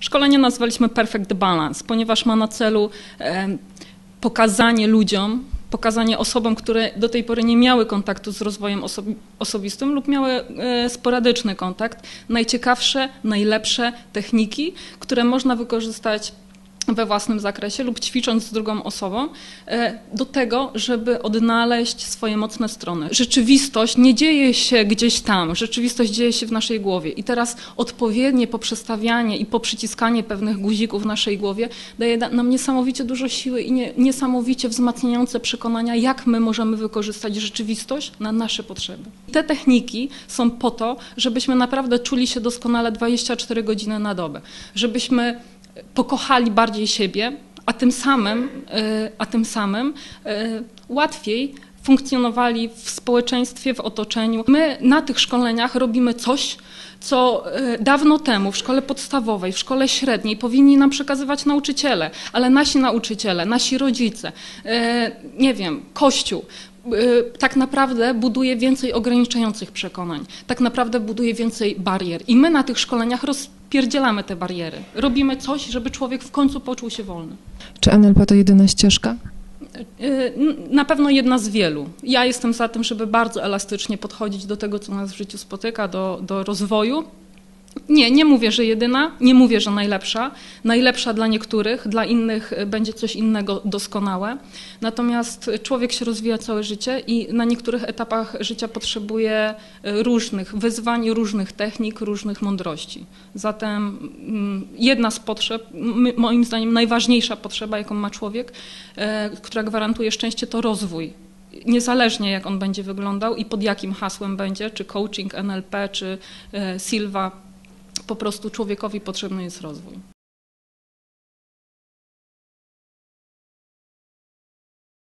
Szkolenie nazwaliśmy Perfect Balance, ponieważ ma na celu pokazanie ludziom, pokazanie osobom, które do tej pory nie miały kontaktu z rozwojem osobi osobistym lub miały e, sporadyczny kontakt, najciekawsze, najlepsze techniki, które można wykorzystać we własnym zakresie lub ćwicząc z drugą osobą, e, do tego, żeby odnaleźć swoje mocne strony. Rzeczywistość nie dzieje się gdzieś tam, rzeczywistość dzieje się w naszej głowie. I teraz odpowiednie poprzestawianie i poprzyciskanie pewnych guzików w naszej głowie daje nam niesamowicie dużo siły i nie, niesamowicie wzmacniające przekonania, jak my możemy wykorzystać rzeczywistość na nasze potrzeby. Te techniki są po to, żebyśmy naprawdę czuli się doskonale 24 godziny na dobę, żebyśmy pokochali bardziej siebie, a tym samym, e, a tym samym e, łatwiej funkcjonowali w społeczeństwie, w otoczeniu. My na tych szkoleniach robimy coś, co e, dawno temu w szkole podstawowej, w szkole średniej powinni nam przekazywać nauczyciele, ale nasi nauczyciele, nasi rodzice, nie wiem, Kościół, tak naprawdę buduje więcej ograniczających przekonań, tak naprawdę buduje więcej barier. I my na tych szkoleniach rozpierdzielamy te bariery. Robimy coś, żeby człowiek w końcu poczuł się wolny. Czy NLP to jedyna ścieżka? Na pewno jedna z wielu. Ja jestem za tym, żeby bardzo elastycznie podchodzić do tego, co nas w życiu spotyka, do, do rozwoju. Nie, nie mówię, że jedyna, nie mówię, że najlepsza. Najlepsza dla niektórych, dla innych będzie coś innego doskonałe. Natomiast człowiek się rozwija całe życie i na niektórych etapach życia potrzebuje e, różnych wyzwań, różnych technik, różnych mądrości. Zatem mm, jedna z potrzeb, moim zdaniem najważniejsza potrzeba, jaką ma człowiek, e, która gwarantuje szczęście, to rozwój niezależnie jak on będzie wyglądał i pod jakim hasłem będzie, czy coaching, NLP, czy Silva, po prostu człowiekowi potrzebny jest rozwój.